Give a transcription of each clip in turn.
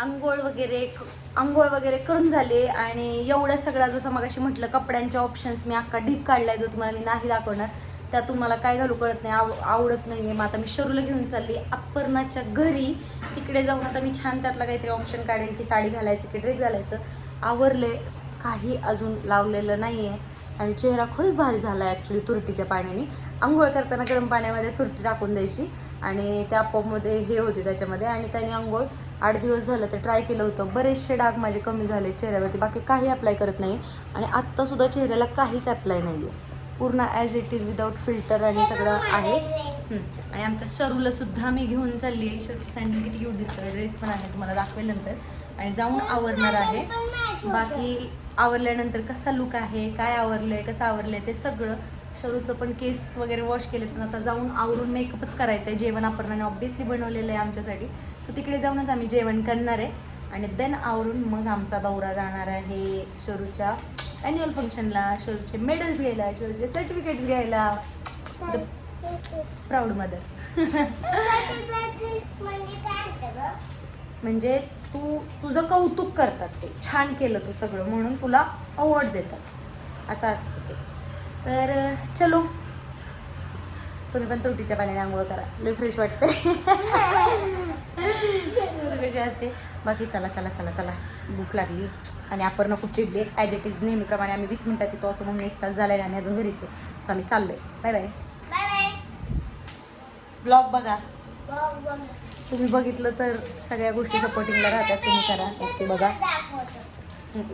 आंघोळ वगैरे आंघोळ वगैरे करून झाले आणि एवढं सगळं जसं मग अशी म्हटलं कपड्यांचे ऑप्शन्स मी अख्खा ढीक काढलाय जो तुम्हाला मी नाही दाखवणार. त्यातून मला काय घालू कळत नाही आव आवडत नाही आहे मग आता मी शरूला घेऊन चालली अप्पर्णाच्या घरी. तिकडे जाऊन आता मी छान त्यातला काहीतरी ऑप्शन काढेल की साडी घालायचं की ड्रेस घालायचं. आवरले काही अजून लावलेलं नाही आहे आणि चेहरा खरंच भारी झाला आहे ॲक्च्युली तुरटीच्या पाण्याने. आंघोळ करताना गरम पाण्यामध्ये तुरटी टाकून द्यायची आणि त्या पोपमध्ये हे होते त्याच्यामध्ये आणि त्याने आंघोळ आठ दिवस झालं तर ट्राय केलं होतं. बरेचसे डाग माझे कमी झाले चेहऱ्यावरती. बाकी काही अप्लाय करत नाही. आणि आत्तासुद्धा चेहऱ्याला काहीच अप्लाय नाही आहे पूर्ण as it is without filter आणि सगळं आहे. आणि आमच्या शरूला सुद्धा मी घेऊन चालली आहे. शरूची सँडल किती क्यूट दिसतं ड्रेस पण आहे. तुम्हाला दाखवेल नंतर. आणि जाऊन आवरणार आहे. बाकी आवरल्यानंतर कसा लुक आहे काय आवरलंय कसं आवरलंय ते सगळं शरूचं पण केस वगैरे वॉश केले पण आता जाऊन आवरून मेकअपच करायचं आहे जेवण आपण ऑब्विसली बनवलेलं आहे आमच्यासाठी. सो तिकडे जाऊनच आम्ही जेवण करणार आहे. आणि देन आवरून मग आमचा दौरा जाणार आहे शरूच्या ॲन्युअल फंक्शनला शरूचे मेडल्स घ्यायला शरूचे सर्टिफिकेट्स घ्यायला. प्राऊड मदर म्हणजे म्हणजे तू तुझं कौतुक करतात ते. छान केलं तू सगळं म्हणून तुला अवॉर्ड देतात. असं असतं ते. तर चलो. तुम्ही पण तुटीच्या पाण्याने आंघोळ करा. लय फ्रेश वाटते कशी असते. बाकी चला चला चला चला. भूक लागली. आणि आपण खूप चिडली. ॲज इट इज नेहमीप्रमाणे आम्ही वीस मिनिटात येतो असं म्हणून एक तास झाला आणि आम्ही अजून घरीच आहे. सो आम्ही चाललोय. Bye bye bye bye blog बघा तुम्ही बघितलं तर सगळ्या गोष्टी सपोर्टिंगला राहतात. तुम्ही करा. ते बघा.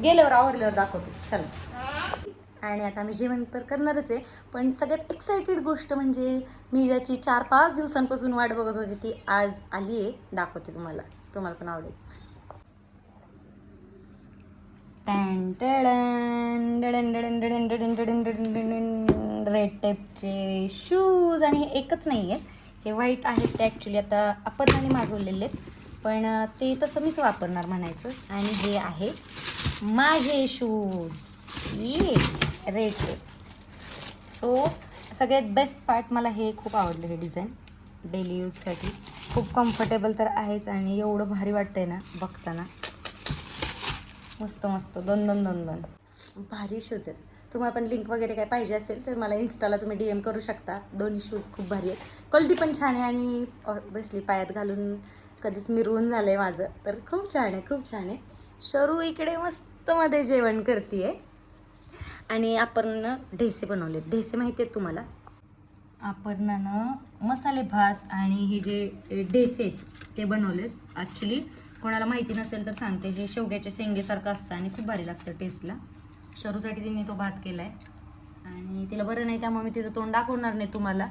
गेल्यावर आवरल्यावर दाखवतो. चला. आणि आता मी जेवण तर करणारच आहे. पण सगळ्यात एक्साइटेड गोष्ट म्हणजे मी ज्याची चार पाच दिवसांपासून वाट बघत होती ती आज आली आहे. दाखवते तुम्हाला. तुम्हाला पण आवडेल. रेड टेपचे शूज आणि हे एकच नाही आहेत हे वाईट आहेत ते ॲक्च्युली आता अपरणाने मागवलेले आहेत. पण ते तसं मीच वापरणार म्हणायचं. आणि हे आहे माझे शूज ये रेड टेप सो सगळ्यात बेस्ट पार्ट मला हे खूप आवडलं हे डिझाईन डेली यूजसाठी खूप कम्फर्टेबल तर आहेच आणि एवढं भारी वाटतंय ना बघताना. मस्त मस्त. दोन दोन दोन दोन. भारी शूज आहेत. तुम्हाला पण लिंक वगैरे काय पाहिजे असेल तर मला इन्स्टाला तुम्ही डी एम करू शकता. दोन्ही शूज खूप भारी आहेत. क्वालिटी पण छान आहे आणि बसली पायात घालून कधीच मिरवून झालं आहे माझं. तर खूप छान आहे खूप छान आहे. शरू इकडे मस्तमध्ये जेवण करते आहे आणि आपण ढेसे बनवले ढेसे माहिती आहेत तुम्हाला? अपर्णानं मसाले भात आणि हे जे ढेसे आहेत ते बनवलेत. ॲक्च्युली कोणाला माहिती नसेल तर सांगते. हे शेवग्याच्या शेंगेसारखं असतं आणि खूप भारी लागतं टेस्टला शरूसाठी तिने तो भात केला आहे आणि तिला बरं नाही त्यामुळे मी तिचं तोंड दाखवणार नाही तुम्हाला.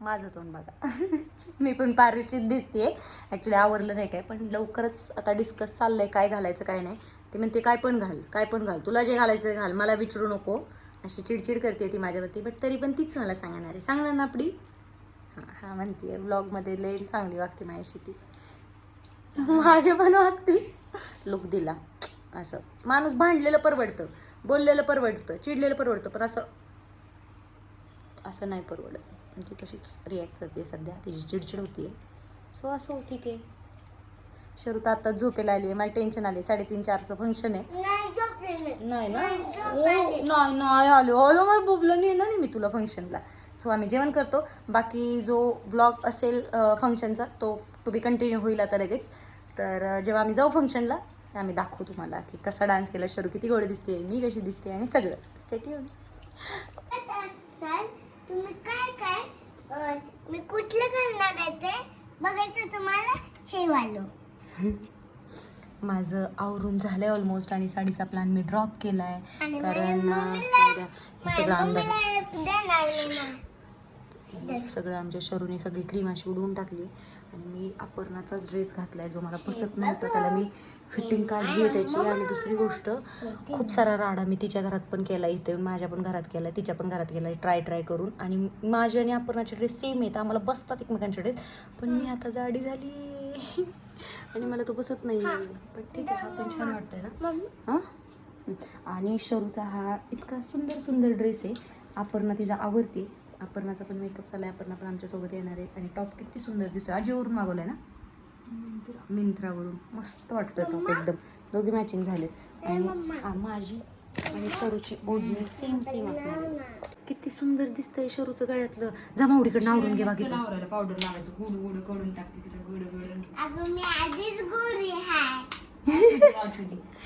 माझं तोंड बघा. मी पण पारिशीत दिसते ॲक्च्युली आवरलं नाही काय पण लवकरच आता डिस्कस चाललं आहे काय घालायचं काय नाही. ते म्हणते काय पण घाल काय पण घाल तुला जे घालायचं घाल मला विचारू नको. अशी चिडचिड करते ती माझ्यावरती बट तरी पण तीच मला सांगणार आहे. सांगणार ना आपली? हां हां म्हणते ब्लॉगमध्ये लई चांगली वागते माझ्याशी ती. मागे पण वागते. लुक दिला. असं. माणूस भांडलेलं परवडतं. बोललेलं परवडतं. चिडलेलं परवडतं. पण असं असं नाही परवडत. ती तशीच रिॲक्ट करते सध्या तिची चिडचिड होती सो असो ठीक आहे शरू तर आता झोपेला आली आहे मला टेन्शन आले साडेतीन चारचं फंक्शन आहे. नाही ना? ओ, आली. नाही नाही आलो. आलो मला बोबलं नाही ना मी तुला फंक्शनला सो आम्ही जेवण करतो. बाकी जो ब्लॉग असेल फंक्शनचा तो टू बी कंटिन्यू होईल आता लगेच. तर जेव्हा आम्ही जाऊ फंक्शनला आम्ही दाखवू तुम्हाला की कसा डान्स केला. शरू किती गोड दिसते मी कशी दिसते आणि सगळंच स्टेट येऊन तुम्ही काय काय मी कुठलं करणार आहे ते बघायचं तुम्हाला हे वालो. माझं आवरून झालंय ऑलमोस्ट आणि साडीचा प्लॅन मी ड्रॉप केलाय. कारण हे सगळं अंदाज मम्मीला देणार मी ना. सगळं आमच्या शरूने सगळी क्रीम अशी उडवून टाकली. आणि मी अपर्णाचाच ड्रेस घातलाय जो मला पसंत नव्हता. त्याला मी फिटिंग काढली आहे त्याची. आणि दुसरी गोष्ट खूप सारा राडा मी तिच्या घरात पण केला इथे. माझ्या पण घरात केला तिच्या पण घरात केला ट्राय ट्राय करून. आणि माझे आणि अपर्णाचे ड्रेस सेम आहेत. आम्हाला बसतात एकमेकांचे ड्रेस पण मी आता जाडी झाली. आणि मला तो बसत नाही पण ठीक आहे हा पण छान वाटतंय ना. हां? आणि शरूचा हा इतका सुंदर सुंदर ड्रेस आहे. अपर्णा तिचा आवडते. अपर्णाचा पण मेकअप चालला आहे अपर्णा पण आमच्यासोबत येणार आहे. आणि टॉप किती सुंदर दिसतो आजीवरून मागवलाय ना? मिंत्रावरून. मस्त वाटतोय टॉप एकदम. दोघी मॅचिंग झालेत. आणि आ, माझी आणि शरूची ओढणी सेम सेम असणार आहे. किती सुंदर दिसतंय शरूचं गळ्यातलं. जमावडीकडनं आवरून घे आवरायला पावडर लावायचं. गुड गुड करून टाकते तिला. Good good. अगं मी आधीच गोरी हाय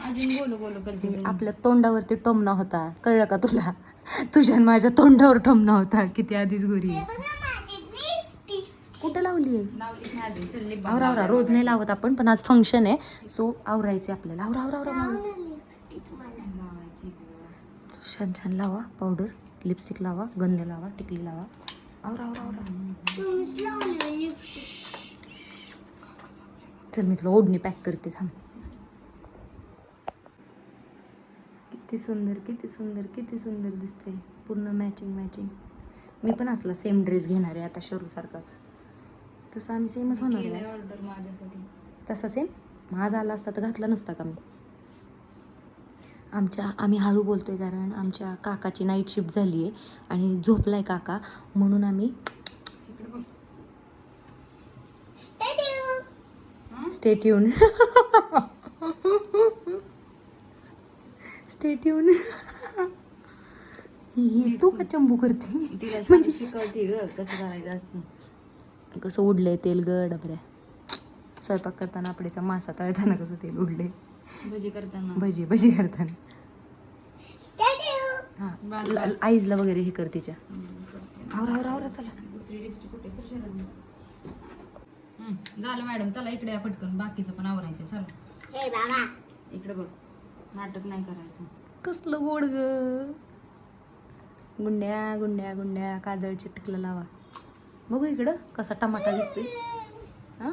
अजून बोलू बोलू करते ते आपल्या तोंडावरती टोमणा होता. कळलं का तुला? तुझ्या माझ्या तोंडावर टोमणा होता. किती आधीच गोरी. कुठं लावली आहे? आवरा आवरा. रोज नाही लावत आपण पण आज फंक्शन आहे. सो आवरायचे आपल्याला. आवरा आवरा आवरा. छान छान लावा. पावडर लिपस्टिक लावा. गंध लावा. टिकली लावा. आवरा आवरा आवरा. चल मी तुला ओढणी पॅक करते थांब. किती सुंदर किती सुंदर किती सुंदर दिसते पूर्ण मॅचिंग मॅचिंग मी पण असला सेम ड्रेस घेणार आहे आता शरूसारखाच तसं आम्ही सेमच होणार आहे. ऑर्डर माझ्यासाठी. तसा सेम माझा आला असता तर घातला नसता का मी? आमच्या आम्ही हळू बोलतोय कारण आमच्या काकाची नाईट शिफ्ट झाली आहे आणि झोपलाय काका. म्हणून आम्ही बघ. Statue. स्टेट्यून ही तू का चंबू करते? शिकवते ग कसं करायचं असतं. कसं उडलंय तेल ग डबऱ्या. स्वयंपाक करताना आपडेचा मासा तळताना कसं तेल उडले भजी करताना. भजी भजी करताना. हां आईजला वगैरे हे कर तिच्या. आवरा आवरा आवरा चला. झालं मॅडम चला इकडे या पटकन. बाकीचं पण आवरायचं चला. हे बाबा. इकडे बघ. नाटक नाही करायचं. कसलं गोड ग? गुंड्या गुंड्या गुंड्या काजळ चिटकला लावा. बघू इकडं कसा टमाटा दिसतोय. हा?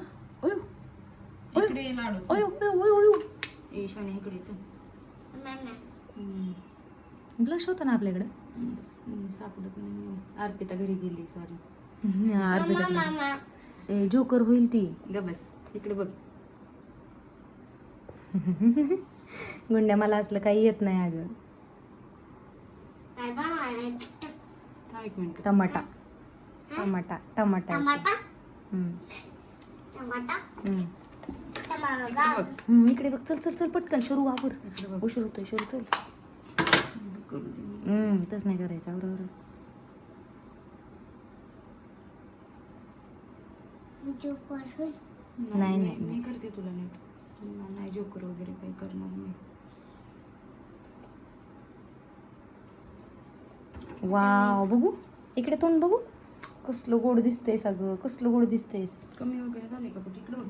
इकडे लाडू. ओय ओय ओय ओय. ब्लश होता ना आपल्याकडं? सापडत नाही. अर्पिता घरी गेली सॉरी अर्पिता. ए जोकर होईल ती. ग बस इकडे बघ. गुंड्या मला असलं काही येत नाही अगं. टमाटा. टमाटा. टमाटा इकडे. बघ. चल चल चल पटकन. शरू वापर उशीर होतोय शरू चल. हम्म तस नाही करायचं. आवरा. नाही, नाही, मी करते तुला नीट. नाही जोकर वगैरे काही करणार नाही. वाव बघू. इकडे तोंड बघू. कसलं गोड दिसतंय सगळं कसलं गोड दिसतंयस. कमी वगैरे झाले का कुठे? इकडे बघ.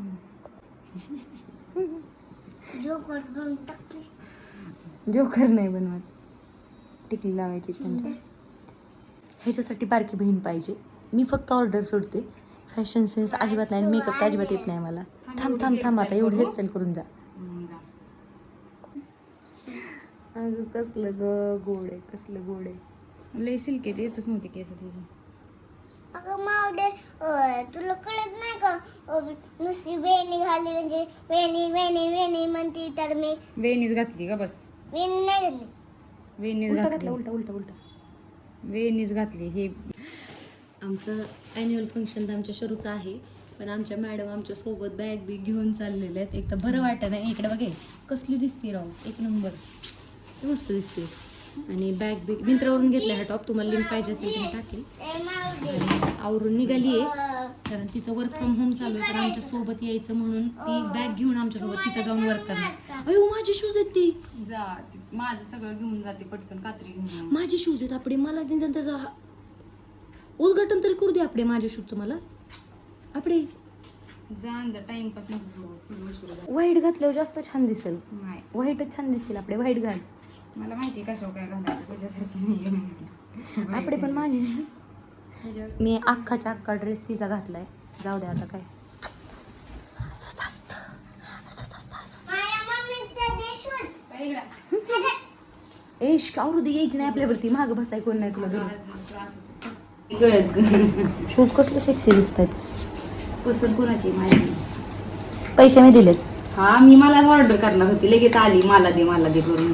जोकर बनवून टाकली. जोकर नाही बनवत. टिकली लावायची छान छान ह्याच्यासाठी बारकी बहीण पाहिजे. मी फक्त ऑर्डर सोडते. फॅशन सेन्स अजिबात नाही. मेकअप तर अजिबात येत नाही मला. थांब थांब थांब आता एवढी हेअरस्टाईल करून जा. अगं कसलं ग गोड आहे कसलं गोड आहे. लय सिल्की ते येतच नव्हते केस तुझी अगं मावडे अं, तुला कळत नाही का? अं, नुसती वेणी घाली म्हणजे वेणी वेणी वेणी म्हणती तर मी वेणीच घातली का बस? वेणी नाही घातली. वेणीच उलटा घातली. घातला उलटा उलटा उलटा. वेणीच घातली हे. आमचं ॲन्युअल फंक्शन तर आमच्या शरूचं आहे. पण आमच्या मॅडम आमच्यासोबत बॅग बी घेऊन चाललेले आहेत. एक तर बरं वाटत नाही. इकडे बघे कसली दिसते राव. एक नंबर. मस्त दिसतेस. आणि बॅग बी मिंत्रावरून घेतला हा टॉप तुम्हाला लिंक पाहिजे असेल मी टाकेल. आवरून निघाली आहे. कारण तिचं वर्क फ्रॉम होम चालू आहे. तर आमच्यासोबत यायचं म्हणून ती बॅग घेऊन आमच्यासोबत तिथं जाऊन वर्क करणार. अयो माझे शूज आहेत ती. जा माझं सगळं घेऊन जाते पटकन. कात्री घेऊन. माझे शूज आहेत आपले. मला त्याचा उद्घाटन तरी करू दे आपले माझ्या शूजचं मला. टाइमपास नको झाला. व्हाईट घातल्यावर जास्त छान दिसेल. नाही. व्हाईटच छान दिसतील आपले व्हाईट घाल. मला माहिती कशावर काय घालायचं तुझ्यासारखी नाही आपले पण माझे मी अख्खाच्या अख्खा ड्रेस तिचा घातलाय. जाऊ दे आता काय. असंच असतं. असंच असतं असं यायची नाही आपल्यावरती. मागं बसाय कोण नाही तुला गळत शूज कसले सेक्सी दिसत आहेत पसंत कोणाची? माझी. पैसे मी दिलेत? हा मी मला ऑर्डर करणार होती. लगेच आली. मला दे मला दे करून.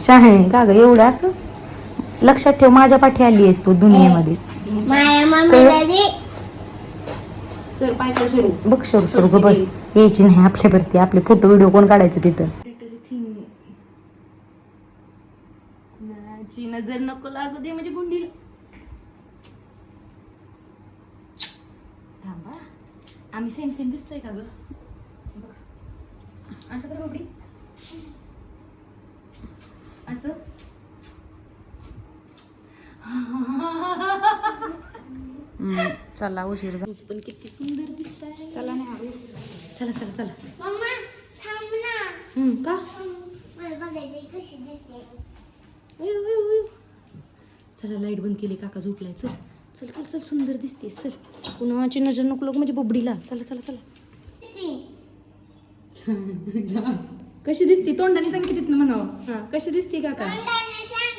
शहाणे का ग एवढं असं? लक्षात ठेव माझ्या पाठी आली आहेस तू दुनियेमध्ये. माझ्या मम्मीला दे. सर पाय कर सुरू बघ शरू शरू ग बस. यायची नाही आपल्यावरती आपले फोटो व्हिडिओ कोण काढायचं तिथं? कुणाची नजर नको लागू दे म्हणजे गुंडीला थांबा आम्ही सेम सेम दिसतोय का ग? बघ. असं कर बाबडी. असं. चला उशीर झाला. पण किती सुंदर दिसत चला नाही चला चला चला. मम्मा थांब ना. हम्म, का? मला बघायचं कशी दिसते. अयो, अयो, अयो. चला लाइट बंद केली काका झोपलाय चल. चल चल चल सुंदर दिसतेस चल. कुणाची नजर नको लोक म्हणजे बोबडीला. चला चला चला. कशी दिसते? तोंडाने सांग कितीत म्हणावं. हा कशी दिसते काका? तोंडाने सांग.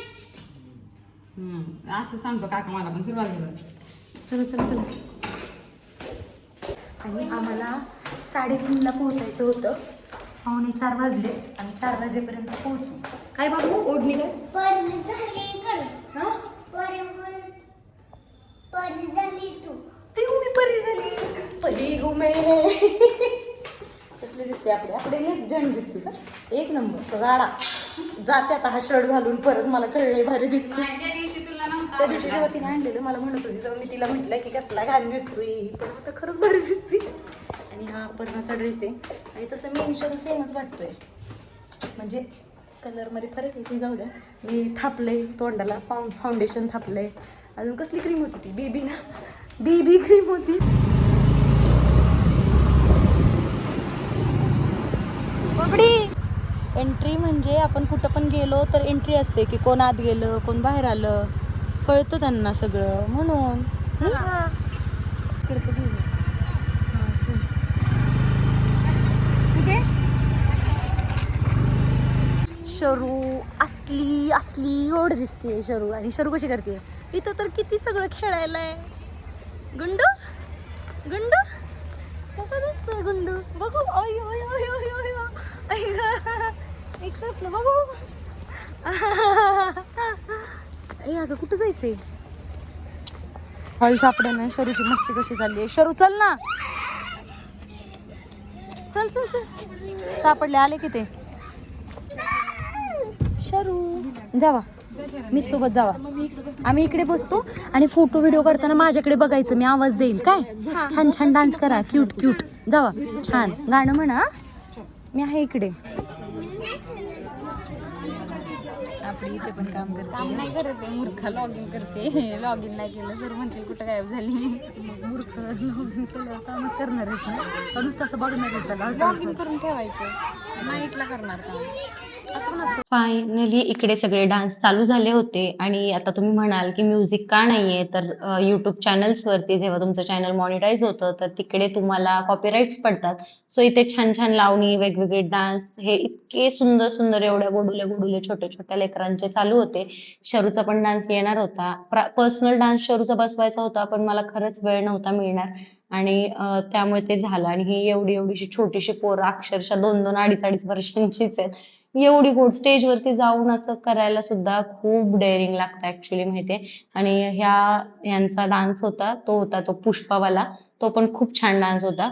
असं सांगतो काका मला पण सुरुवात झालं. चला चला चला. आणि आम्हाला साडेतीनला पोहोचायचं होतं. पावणे चार वाजले आणि चार वाजेपर्यंत पोहोचू. काय बाबू ओढणी काय? परी झाली तू. अयो, मी परी झाली. परी गो मे कसले दिसते आपले? आपले एक जण दिसते सर. एक नंबर. तो गाडा जाते आता हा शर्ट घालून परत मला कळले भारी दिसते. त्या दिवशी जेव्हा तिने आणलेलं मला म्हणत होती तेव्हा मी तिला म्हटलं की कसला घाण दिसतोय. पण आता खरंच भारी दिसतोय. आणि हा पर्णाचा ड्रेस आहे. आणि तसं मी मिशोला सेमच वाटतोय म्हणजे कलरमध्ये फरक आहे ती जाऊ द्या. मी थापले तोंडाला फाउंड फाउंडेशन थापलंय. अजून कसली क्रीम होती ती? बेबी ना? बेबी क्रीम होती. एंट्री म्हणजे आपण कुठं पण गेलो तर एंट्री असते की कोण आत गेलं कोण बाहेर आलं. कळतं त्यांना सगळं. म्हणून. शरू असली असली एवढ दिसते शरू. आणि शरू कशी करते इथं तर किती सगळं खेळायला आहे. गुंडू? गुंडू? कसा दिसतोय गुंडू? बघू. अय अय अय अय अय अय बघू. ए अगं कुठं जायचंय? हळी सापडे ना शरूची मस्ती कशी चालली आहे? शरू चल ना. चल चल चल. सापडले आले की ते. शरू जावा. मी सोबत जावा. आम्ही इकडे बसतो आणि फोटो व्हिडिओ करताना माझ्याकडे बघायचं. मी आवाज देईल काय? छान छान डान्स करा. क्यूट क्यूट जावा. छान. गाणं म्हणा. मी आहे इकडे. आपली इथे पण काम करते. काम नाही करत आहे. मूर्ख लॉग इन करते. लॉग इन नाही केलं सर म्हणते कुठं गायब झाली? मूर्ख लॉगिन केलं कामच करणार आहेस ना. का नुसतं असं बघणार लॉग इन करून ठेवायचं. नाईटला करणार काम. फायनली इकडे सगळे डान्स चालू झाले होते आणि आता तुम्ही म्हणाल की म्युझिक का नाहीये तर युट्यूब चॅनल्सवरती जेव्हा तुमचं चॅनल मॉनिटाईज होतं तर तिकडे तुम्हाला कॉपीराईट्स पडतात. सो इथे छान छान लावणी वेगवेगळे डान्स हे इतके सुंदर सुंदर एवढ्या गोडुल्या गोडुल्या छोट्या छोट्या लेकरांचे चालू होते. शरूचा पण डान्स येणार होता. पर्सनल डान्स शरूचा बसवायचा होता पण मला खरंच वेळ नव्हता मिळणार. आणि त्यामुळे ते झालं. आणि ही एवढी एवढीशी छोटीशी पोरं अक्षरशः दोन दोन अडीच अडीच वर्षांचीच आहेत. एवढी गोड स्टेजवरती जाऊन असं करायला सुद्धा खूप डेअरिंग लागतं ऍक्च्युली माहितीये. आणि ह्या ह्यांचा डान्स होता तो होता तो पुष्पावाला. तो पण खूप छान डान्स होता.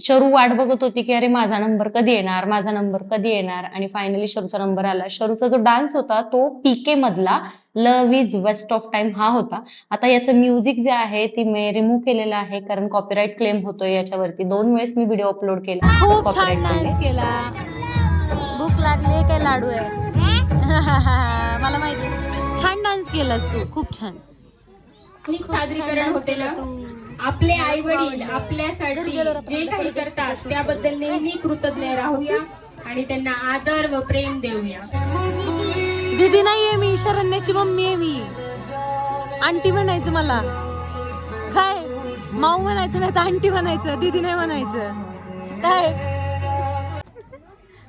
शरू वाट बघत होती की अरे माझा नंबर कधी येणार? माझा नंबर कधी येणार? आणि फायनली शरूचा नंबर आला. शरूचा जो डान्स होता तो पीके मधला love is waste of time हा होता. आता याचं म्युझिक जे आहे ती मी रिमूव्ह केलेलं आहे कारण कॉपीराईट क्लेम होतोय याच्यावरती. दोन वेळेस मी व्हिडिओ अपलोड केला. लागली काय लाडू आहे? मला माहिती छान डान्स केलास तू खूप छान. पिकनिक सादरीकरण होते ना? आपले आई वडील आपल्यासाठी जे काही करतात त्याबद्दल नेहमी कृतज्ञ राहूया आणि त्यांना आदर व प्रेम देऊया. दीदी नाहीये मी शरण्याची मम्मी आहे मी. आंटी म्हणायचं मला. काय? माऊ म्हणायचं नाही तर आंटी म्हणायचं दीदी नाही म्हणायचं. काय?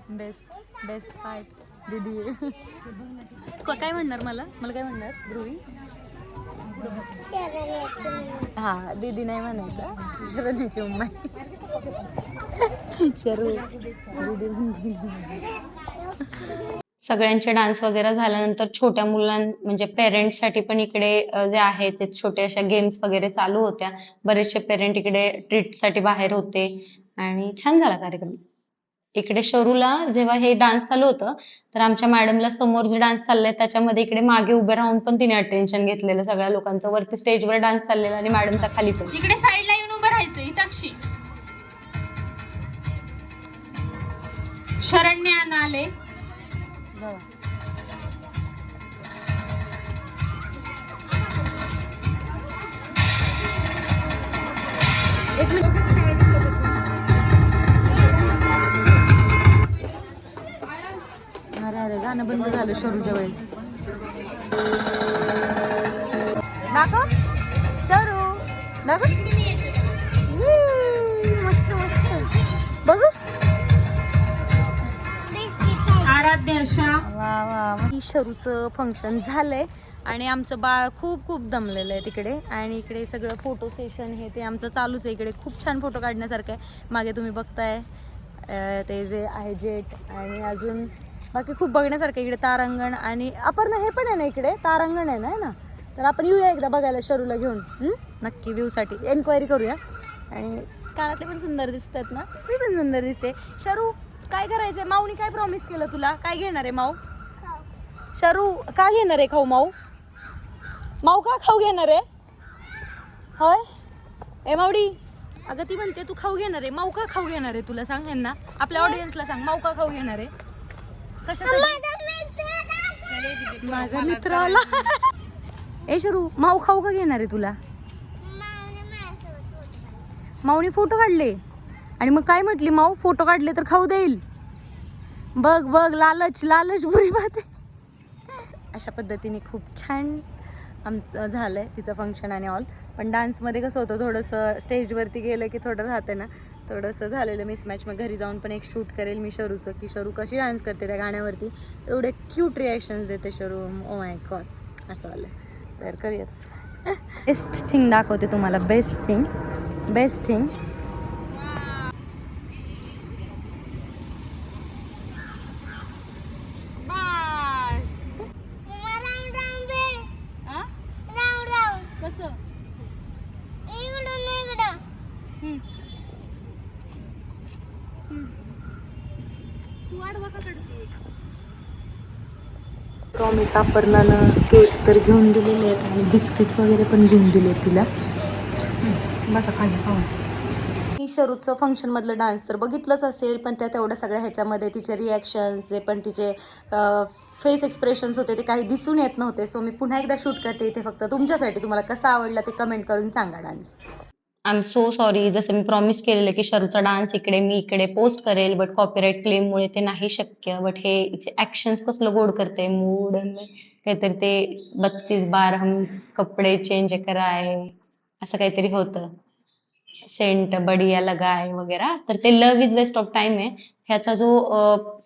बेस्ट बेस्ट पार्ट दीदी. काय म्हणणार मला? मला काय म्हणणार? ध्रुवी? हा दीदी नाही म्हणायचं. शरण्याची उम्मा शरू. दीदी म्हणते. सगळ्यांचे डान्स वगैरे झाल्यानंतर छोट्या मुलां म्हणजे पेरेंट्ससाठी पण इकडे जे आहे ते छोटे अशा गेम्स वगैरे चालू होत्या. बरेचसे पेरेंट इकडे ट्रीटसाठी बाहेर होते. आणि छान झाला कार्यक्रम. इकडे शरूला जेव्हा हे डान्स चालू होतं तर आमच्या मॅडमला समोर जे डान्स चाललाय त्याच्यामध्ये इकडे मागे उभे राहून पण तिने अटेन्शन घेतलेलं सगळ्या लोकांचं. वरती स्टेजवर डान्स चाललेला आणि मॅडमचा खाली पण. इकडे साईडला येऊन उभं राहायचं इताक्षी शरण्य आले. एक मिनिट. गाणं बंद झालं शरूच्या वेळेस. दाखव. शरू. दाखव. मस्त मस्त. बघू. शरूचं फंक्शन झालंय. आणि आमचं बाळ खूप खूप दमलेलं आहे तिकडे. आणि इकडे सगळं फोटो सेशन हे ते आमचं चालूच आहे. इकडे खूप छान फोटो काढण्यासारखं आहे. मागे तुम्ही बघताय ते जे आहे जेट आणि अजून बाकी खूप बघण्यासारखं इकडे तारांगण आणि अपर्णा हे पण आहे ना इकडे? तारांगण आहे ना है ना? तर आपण येऊया एकदा बघायला शरूला घेऊन. नक्की व्ह्यूसाठी एन्क्वायरी करूया. आणि कानातले पण सुंदर दिसतात ना? मी पण सुंदर दिसते. शरू काय करायचंय? माऊनी काय प्रॉमिस केलं तुला? काय घेणार आहे माऊ? शरू का घेणार आहे खाऊ माऊ? माऊ का खाऊ घेणार आहे? होय? ए माऊडी अगं ती म्हणते तू खाऊ घेणार आहे. माऊ का खाऊ घेणार आहे तुला? सांग यांना आपल्या ऑडियन्सला सांग. माऊ का खाऊ घेणार आहे? कशासाठी? माझा मित्र आला. ए शरू माऊ खाऊ का घेणार आहे तुला? माऊने फोटो काढले. आणि मग काय म्हटली माऊ? फोटो काढले तर खाऊ देईल. बघ बघ लालच लालच बुरी बात अशा पद्धतीने खूप छान आमचं झालं आहे तिचं फंक्शन आणि ऑल पण डान्समध्ये कसं होतं थोडंसं स्टेजवरती गेलं की थोडं राहते ना. थोडंसं झालेलं मिसमॅच मग घरी जाऊन पण एक शूट करेल मी शरूचं की शरू कशी डान्स करते त्या गाण्यावरती. एवढे क्यूट रिॲक्शन्स देते शरू. ओ माय गॉड असं आलं तर करूयात. बेस्ट थिंग दाखवते तुम्हाला. बेस्ट थिंग बेस्ट थिंग कसं तू आडवा का काढते प्रॉमिस अपर्णानं केक तर घेऊन दिलेले आहेत आणि बिस्किट्स वगैरे पण घेऊन दिले तिला. बसा खाली मी शरूचं फंक्शनमधलं डान्स तर बघितलंच असेल पण त्या तेवढ्या सगळ्या ह्याच्यामध्ये तिचे रिॲक्शन्स जे पण तिचे फेस एक्सप्रेशन्स होते ते काही दिसून येत नव्हते. सो मी पुन्हा एकदा शूट करते इथे फक्त. तुमच्यासाठी तुम्हाला कसा आवडला ते कमेंट करून सांगा dance. I am so sorry जसं मी प्रॉमिस केलेलं की शरूचा डान्स इकडे मी इकडे पोस्ट करेल बट कॉपीराईट क्लेममुळे ते नाही शक्य. बट हे ॲक्शन्स कसलं गोड करते मूड काहीतरी ते बत्तीस बार हम कपडे चेंज कराय असं काहीतरी होतं. सेंट बडिया लगाय वगैरे. तर ते love is waste of time आहे. ह्याचा जो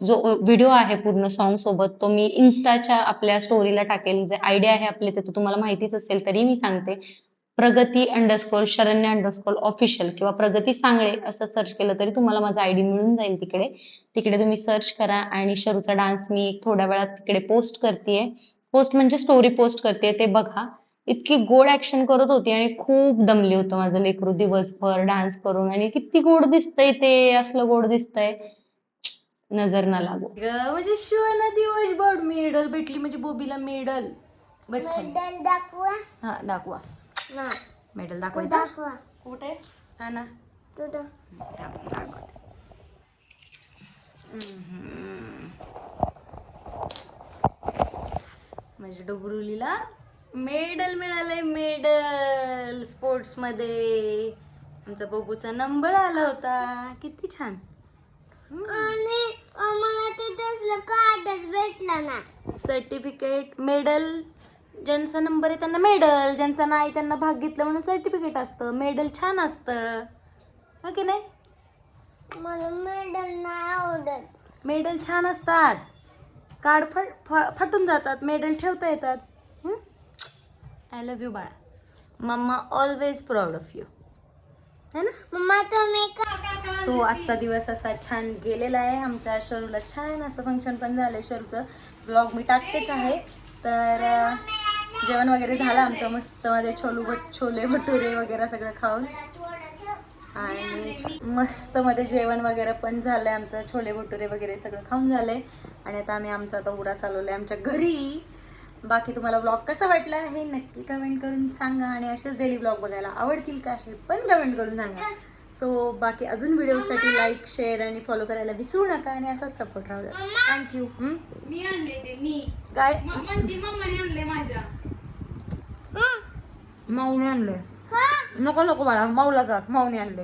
जो व्हिडिओ आहे पूर्ण सॉन्ग सोबत तो मी इन्स्टाच्या आपल्या स्टोरीला टाकेल. जे आयडिया आहे आपले ते तुम्हाला माहितीच असेल तरी मी सांगते. प्रगती अंडरस्कोर शरण्य अंडरस्कोर ऑफिशियल किंवा प्रगती सांगळे असं सर्च केलं तरी तुम्हाला माझा आयडी मिळून जाईल तिकडे. तिकडे तुम्ही सर्च करा आणि शरूचा डान्स मी थोड्या वेळात तिकडे पोस्ट करतेय. पोस्ट म्हणजे स्टोरी पोस्ट करते ते बघा. इतकी गोड ऍक्शन करत होती आणि खूप दमली होतं माझं लेकरू दिवसभर डान्स करून आणि किती गोड दिसतंय ते असलं गोड दिसतंय. नजर ना लागू. म्हणजे शिवाला दिवसभर मेडल भेटली म्हणजे बोबीला मेडल बस खाली. दाखवा. हा दाखवा. मेडल दाखवायचा? दाखवा. कुठे? हा ना. तू दा- दाखव- दाखवते. म्हणजे डोबरुलीला मेडल मिळालंय मेडल स्पोर्ट्समध्ये आमचा बबूचा नंबर आला होता. किती छान. आणि मला ते तसलं कार्डच भेटलं ना. सर्टिफिकेट मेडल ज्यांचा नंबर आहे त्यांना मेडल ज्यांचा नाही त्यांना भाग घेतला म्हणून सर्टिफिकेट असतं. मेडल छान असतं. हो की नाही? मला मेडल नाही आवडत. मेडल छान असतात. कार्ड फट फ- फाटून जातात. मेडल ठेवता येतात. आय लव्ह यू बाळा. Mamma always proud of you है ना? मम्मा तुम्ही का? सो आजचा दिवस असा छान गेलेला आहे. आमच्या शरूला छान असं फंक्शन पण झालंय शरूचं. ब्लॉग मी टाकतेच आहे. तर अं, जेवण वगैरे झालं आमचं मस्त मध्ये छोलू भट छोले भटुरे वगैरे सगळं खाऊन. आणि मस्त मध्ये जेवण वगैरे पण झालंय आमचं छोले भटुरे वगैरे सगळं खाऊन झालंय. आणि आता आम्ही आमचा आता उडा चालवलाय आमच्या घरी. बाकी तुम्हाला ब्लॉग कसा वाटला हे नक्की कमेंट करून सांगा आणि असेच डेली ब्लॉग बघायला आवडतील का हे पण कमेंट करून सांगा. सो बाकी अजून व्हिडिओसाठी लाईक शेअर आणि फॉलो करायला विसरू नका आणि असाच सपोर्ट राहू द्या. थँक्यू मी आणले ते मी. काय? मम्माने आणले माझ्या. माऊने आणले. नको नको बाळा माऊला जा माऊने आणले.